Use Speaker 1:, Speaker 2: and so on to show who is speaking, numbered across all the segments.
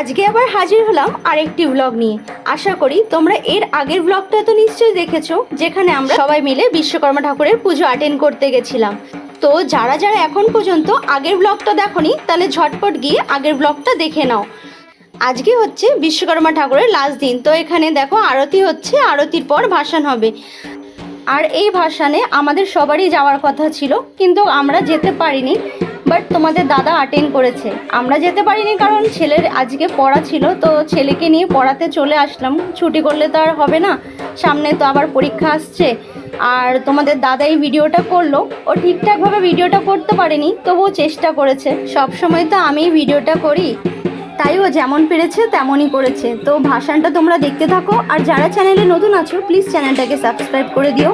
Speaker 1: আজকে আবার হাজির হলাম আরেকটি ব্লগ নিয়ে। আশা করি তোমরা এর আগের ব্লগটা তো নিশ্চয়ই দেখেছ, যেখানে আমরা সবাই মিলে বিশ্বকর্মা ঠাকুরের পুজো অ্যাটেন্ড করতে গেছিলাম। তো যারা যারা এখন পর্যন্ত আগের ব্লগটা দেখোনি, তাহলে ঝটপট গিয়ে আগের ব্লগটা দেখে নাও। আজকে হচ্ছে বিশ্বকর্মা ঠাকুরের লাস্ট দিন, তো এখানে দেখো আরতি হচ্ছে, আরতির পর ভাসান হবে। আর এই ভাসানে আমাদের সবারই যাওয়ার কথা ছিল, কিন্তু আমরা যেতে পারিনি। বাট তোমাদের দাদা অ্যাটেন্ড করেছে। আমরা যেতে পারিনি কারণ ছেলের আজকে পড়া ছিল, তো ছেলেকে নিয়ে পড়াতে চলে আসলাম। ছুটি করলে তো আর হবে না, সামনে তো আবার পরীক্ষা আসছে। আর তোমাদের দাদা এই ভিডিওটা করল, ও ঠিকঠাকভাবে ভিডিওটা করতে পারেনি, তবুও চেষ্টা করেছে। সব সময় তো আমি ভিডিওটা করি। তাই ও যেমন পেরেছে তেমনই করেছে। তো ভাষণটা তোমরা দেখতে থাকো। আর যারা চ্যানেলে নতুন আছো প্লিজ চ্যানেলটাকে সাবস্ক্রাইব করে দিও।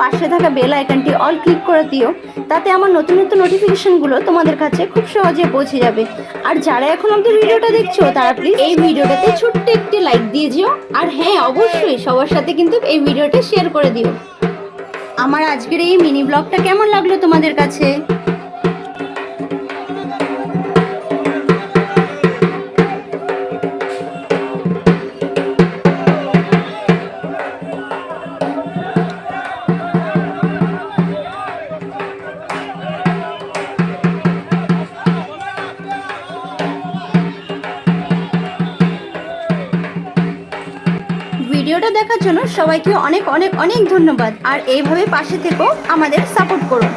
Speaker 1: পাশে থাকা বেল আইকনটি অল ক্লিক করে দিও। তাতে আমার নতুন নতুন নোটিফিকেশনগুলো তোমাদের কাছে খুব সহজে পৌঁছে যাবে। আর যারা এখন অব্দি ভিডিওটা দেখছ, তারা প্লিজ এই ভিডিওটাতে ছোট্ট একটি লাইক দিয়ে দিও আর হ্যাঁ অবশ্যই সবার সাথে কিন্তু এই ভিডিওটা শেয়ার করে দিও। আমার আজকের এই মিনি ব্লগটা কেমন লাগল তোমাদের কাছে? ভিডিওটা দেখার জন্য সবাইকে অনেক অনেক অনেক ধন্যবাদ। আর এইভাবে পাশে থেকেও আমাদের সাপোর্ট করুন।